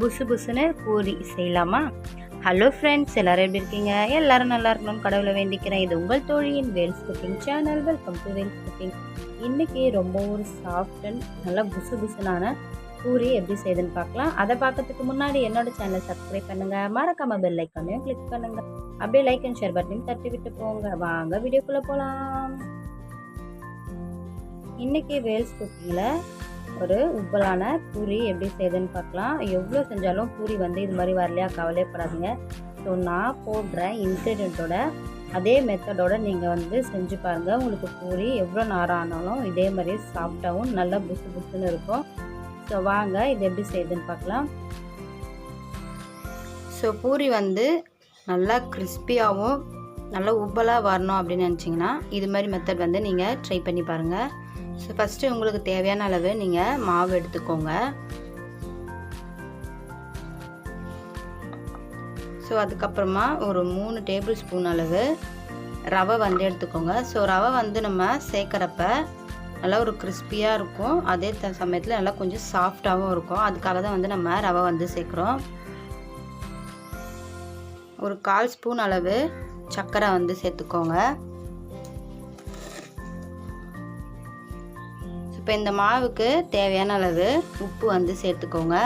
புசு புசுன்னு பூரி செய்யலாமா? ஹலோ ஃப்ரெண்ட்ஸ் எல்லாரும் எப்படி இருக்கீங்க? எல்லாரும் நல்லா இருக்கணும் கடவுளை வேண்டிக்கிறேன். இது உங்கள் தோழியின் Vels cooking channel welcome to Vels cooking இன்றைக்கி ரொம்ப ஒரு சாஃப்ட் அண்ட் நல்லா புசு புசுனான பூரி எப்படி செய்யுதுன்னு பார்க்கலாம். அதை பார்க்கறதுக்கு முன்னாடி என்னோட சேனலை சப்ஸ்கிரைப் பண்ணுங்கள் மறக்காம பெல் ஐக்கானையும் கிளிக் பண்ணுங்கள் அப்படியே லைக் அண்ட் ஷேர் பட்டனையும் தட்டி விட்டு போங்க. வாங்க வீடியோக்குள்ளே போகலாம் இன்றைக்கி வேல்ஸ் குக்கிங்கில் ஒரு உப்பலான பூரி எப்படி செய்யுதுன்னு பார்க்கலாம். எவ்வளோ செஞ்சாலும் பூரி வந்து இது மாதிரி வரலையா கவலைப்படாதீங்க ஸோ நான் போடுற இன்க்ரீடியண்ட்டோட அதே மெத்தடோட நீங்கள் வந்து செஞ்சு பாருங்கள் உங்களுக்கு பூரி எவ்வளோ நேரம் ஆனாலும் இதே மாதிரி சாஃப்டாகவும் நல்லா புசு புசுன்னு இருக்கும். ஸோ வாங்க இது எப்படி செய்யுதுன்னு பார்க்கலாம். ஸோ பூரி வந்து நல்லா கிறிஸ்பியாகவும் நல்லா உப்பலாக வரணும் அப்படின்னு நினச்சிங்கன்னா இது மாதிரி மெத்தட் வந்து நீங்கள் ட்ரை பண்ணி பாருங்கள் ஸோ ஃபஸ்ட்டு உங்களுக்கு தேவையான அளவு நீங்கள் மாவு எடுத்துக்கோங்க. ஸோ அதுக்கப்புறமா ஒரு மூணு டேபிள் ஸ்பூன் அளவு ரவை வந்து எடுத்துக்கோங்க. ஸோ ரவை வந்து நம்ம சேர்க்குறப்ப நல்லா ஒரு கிறிஸ்பியாக இருக்கும். அதே த சமயத்தில் நல்லா கொஞ்சம் சாஃப்டாகவும் இருக்கும். அதுக்காக தான் வந்து நம்ம ரவை வந்து சேர்க்குறோம். ஒரு கால் ஸ்பூன் அளவு சர்க்கரை வந்து சேர்த்துக்கோங்க. இப்போ இந்த மாவுக்கு தேவையான அளவு உப்பு வந்து சேர்த்துக்கோங்க.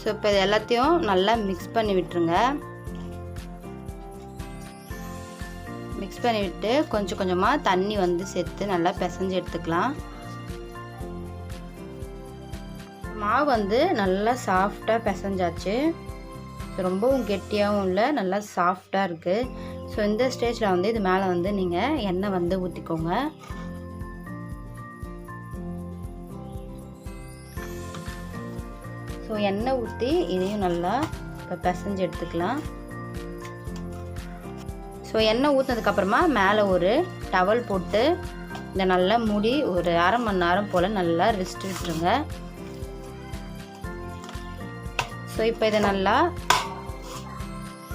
ஸோ இப்போ இது எல்லாத்தையும் நல்லா மிக்ஸ் பண்ணி விட்டுருங்க. மிக்ஸ் பண்ணி விட்டு கொஞ்சம் கொஞ்சமாக தண்ணி வந்து சேர்த்து நல்லா பிசைஞ்சு எடுத்துக்கலாம். மாவு வந்து நல்லா சாஃப்டாக பிசைஞ்சாச்சு. ரொம்பவும் கெட்டியாகவும் இல்லை நல்லா சாஃப்டாக இருக்குது ஸோ இந்த ஸ்டேஜில் வந்து இது மேலே வந்து நீங்கள் எண்ணெய் வந்து ஊற்றிக்கோங்க ஸோ எண்ணெய் ஊற்றி இதையும் நல்லா இப்போ பிசைஞ்சு எடுத்துக்கலாம். ஸோ எண்ணெய் ஊற்றினதுக்கப்புறமா மேலே ஒரு டவல் போட்டு இந்த நல்லா மூடி ஒரு அரை மணி நேரம் போல் நல்லா ரெஸ்ட் விட்டுருங்க. ஸோ இப்போ இதை நல்லா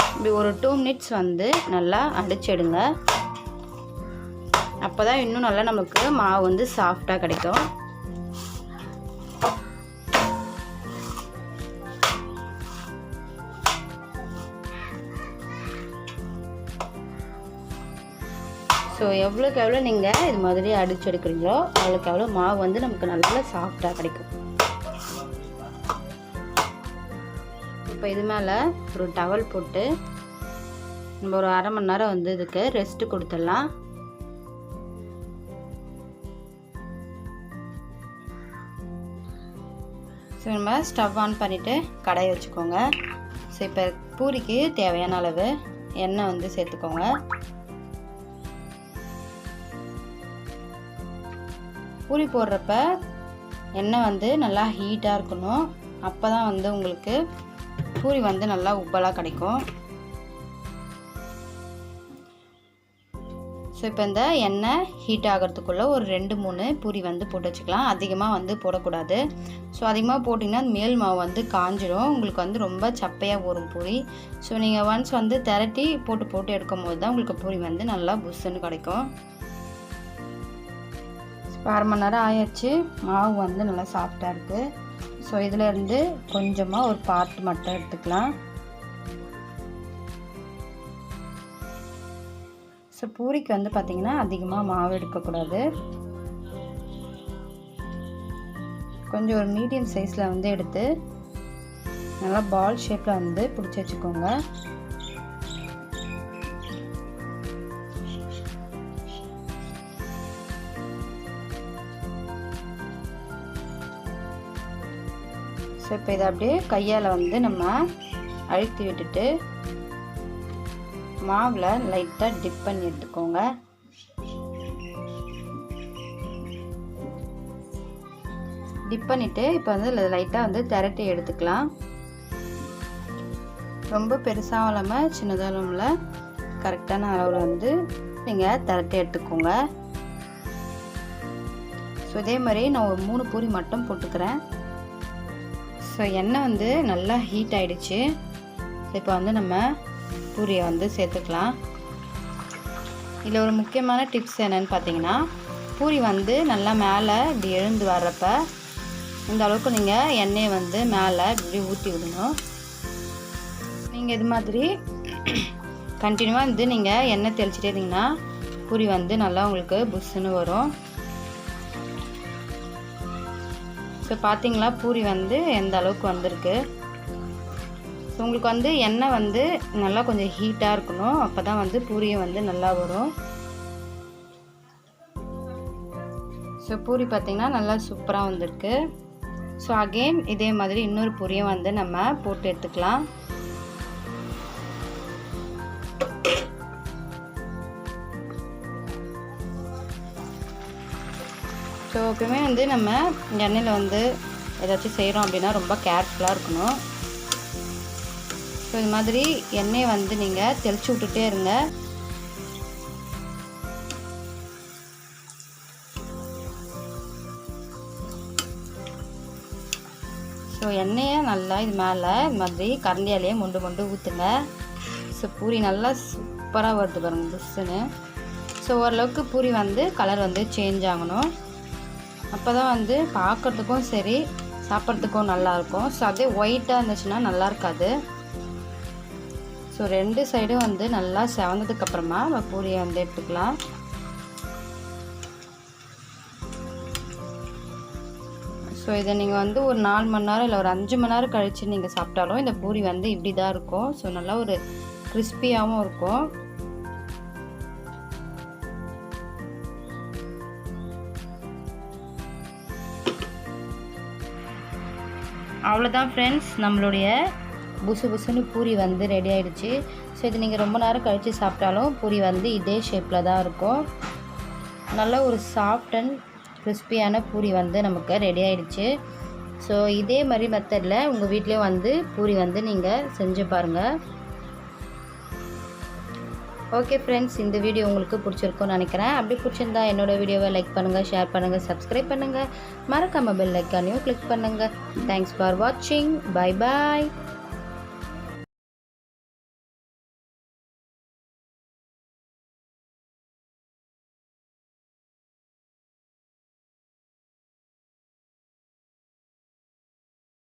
இப்படி ஒரு டூ மினிட்ஸ் வந்து நல்லா அடிச்சிடுங்க அப்போ தான் இன்னும் நல்லா நமக்கு மாவு வந்து சாஃப்டாக கிடைக்கும். ஸோ எவ்வளோக்கு எவ்வளோ நீங்கள் இது மாதிரி அடித்து எடுக்கிறீங்களோ அவ்வளோக்கு எவ்வளோ மாவு வந்து நமக்கு நல்லா சாஃப்டாக கிடைக்கும். இப்போ இது மேலே ஒரு டவல் போட்டு நம்ம ஒரு அரை மணி நேரம் வந்து இதுக்கு ரெஸ்ட்டு கொடுத்துடலாம். ஸோ நம்ம ஸ்டவ் ஆன் பண்ணிவிட்டு கடையை வச்சுக்கோங்க. ஸோ இப்போ பூரிக்கு தேவையான அளவு எண்ணெய் வந்து சேர்த்துக்கோங்க. பூரி போடுறப்ப எண்ணெய் வந்து நல்லா ஹீட்டாக இருக்கணும். அப்போ தான் வந்து உங்களுக்கு பூரி வந்து நல்லா உப்பலாக கிடைக்கும். ஸோ இப்போ இந்த எண்ணெய் ஹீட் ஆகிறதுக்குள்ளே ஒரு ரெண்டு மூணு பூரி வந்து போட்டு வச்சுக்கலாம். அதிகமாக வந்து போடக்கூடாது. ஸோ அதிகமாக போட்டிங்கன்னா மேல் மாவு வந்து காஞ்சிடும் உங்களுக்கு வந்து ரொம்ப சப்பையாக வரும் பூரி. ஸோ நீங்கள் ஒன்ஸ் வந்து திரட்டி போட்டு போட்டு எடுக்கும் போது தான் உங்களுக்கு பூரி வந்து நல்லா புஷ்ஷுன்னு கிடைக்கும். அரை மணி நேரம் ஆயிடுச்சு. மாவு வந்து நல்லா சாஃப்டாக இருக்குது ஸோ இதில் இருந்து கொஞ்சமாக ஒரு பார்ட் மட்டும் எடுத்துக்கலாம். ஸோ பூரிக்கு வந்து பார்த்திங்கன்னா அதிகமாக மாவு எடுக்கக்கூடாது. கொஞ்சம் ஒரு மீடியம் சைஸில் வந்து எடுத்து நல்லா பால் ஷேப்பில் வந்து பிடிச்சி வச்சுக்கோங்க. ஸோ இப்போ இதை அப்படியே கையால் வந்து நம்ம அழுத்தி விட்டுட்டு மாவில் லைட்டாக டிப் பண்ணி எடுத்துக்கோங்க. டிப் பண்ணிவிட்டு இப்போ வந்து லைட்டாக வந்து திரட்டி எடுத்துக்கலாம். ரொம்ப பெருசாகவும் இல்லாமல் சின்னதாகவும் இல்லை. கரெக்டான அளவில் வந்து நீங்கள் திரட்டி எடுத்துக்கோங்க. ஸோ இதே மாதிரி நான் ஒரு மூணு பூரி மட்டும் போட்டுக்கிறேன். ஸோ எண்ணெய் வந்து நல்லா ஹீட் ஆகிடுச்சு இப்போ வந்து நம்ம பூரியை வந்து சேர்த்துக்கலாம். இதில் ஒரு முக்கியமான டிப்ஸ் என்னென்னு பார்த்தீங்கன்னா பூரி வந்து நல்லா மேலே இப்படி எழுந்து வர்றப்ப இந்த அளவுக்கு நீங்கள் எண்ணெயை வந்து மேலே இப்படி ஊற்றி விடணும். நீங்கள் இது மாதிரி கண்டினியூவாக வந்து நீங்கள் எண்ணெய் தெளிச்சிட்டே இருந்தீங்கன்னா பூரி வந்து நல்லா உங்களுக்கு புஷ்ஷுன்னு வரும். ஸோ பார்த்தீங்களா பூரி வந்து எந்த அளவுக்கு வந்திருக்கு? ஸோ உங்களுக்கு வந்து எண்ணெய் வந்து நல்லா கொஞ்சம் ஹீட்டாக இருக்கணும். அப்போ தான் வந்து பூரியும் வந்து நல்லா வரும். ஸோ பூரி பார்த்திங்கன்னா நல்லா சூப்பராக வந்திருக்கு. ஸோ அகெயின் இதே மாதிரி இன்னொரு பூரியும் வந்து நம்ம போட்டு எடுத்துக்கலாம். எப்பவுமே வந்து நம்ம எண்ணெயில் வந்து ஏதாச்சும் செய்கிறோம் அப்படின்னா ரொம்ப கேர்ஃபுல்லாக இருக்கணும். ஸோ இது மாதிரி எண்ணெயை வந்து நீங்கள் தெளிச்சு விட்டுட்டே இருங்க. ஸோ எண்ணெயை நல்லா இது மேலே இது மாதிரி கரண்டியாலேயே மொண்டு மொண்டு ஊற்றுங்க ஸோ பூரி நல்லா சூப்பராக வருது பாருங்கள் புஷ்ஷுன்னு. ஸோ ஓரளவுக்கு பூரி வந்து கலர் வந்து சேஞ்ச் ஆகணும். அப்போ தான் வந்து பார்க்குறதுக்கும் சரி சாப்பிட்றதுக்கும் நல்லாயிருக்கும். ஸோ அதே ஒயிட்டாக இருந்துச்சுன்னா நல்லா இருக்காது. ஸோ ரெண்டு சைடும் வந்து நல்லா செவந்ததுக்கப்புறமா நம்ம பூரியை வந்து எடுத்துக்கலாம். ஸோ இதை நீங்கள் வந்து ஒரு நாலு மணி நேரம் இல்லை ஒரு அஞ்சு மணி நேரம் கழித்து நீங்கள் சாப்பிட்டாலும் இந்த பூரி வந்து இப்படி தான் இருக்கும். ஸோ நல்லா ஒரு கிறிஸ்பியாகவும் இருக்கும். அவ்வளோதான் ஃப்ரெண்ட்ஸ் நம்மளுடைய புசு புசுன்னு பூரி வந்து ரெடி ஆகிடுச்சு ஸோ இது நீங்கள் ரொம்ப நேரம் கழித்து சாப்பிட்டாலும் பூரி வந்து இதே ஷேப்பில் தான் இருக்கும். நல்ல ஒரு சாஃப்ட் அண்ட் கிறிஸ்பியான பூரி வந்து நமக்கு ரெடி ஆகிடுச்சு ஸோ இதே மாதிரி மெத்தடில் உங்கள் வீட்லேயும் வந்து பூரி வந்து நீங்கள் செஞ்சு பாருங்கள் ஓகே ஃப்ரெண்ட்ஸ் இந்த வீடியோ உங்களுக்கு பிடிச்சிருக்கும்னு நினைக்கிறேன். அப்படி பிடிச்சிருந்தா என்னோடய வீடியோவை லைக் பண்ணுங்கள் ஷேர் பண்ணுங்கள் சப்ஸ்கிரைப் பண்ணுங்கள் மறக்காமல் பெல் ஐக்கானையும் கிளிக் பண்ணுங்கள் தேங்க்ஸ் ஃபார் வாட்சிங் பை பாய்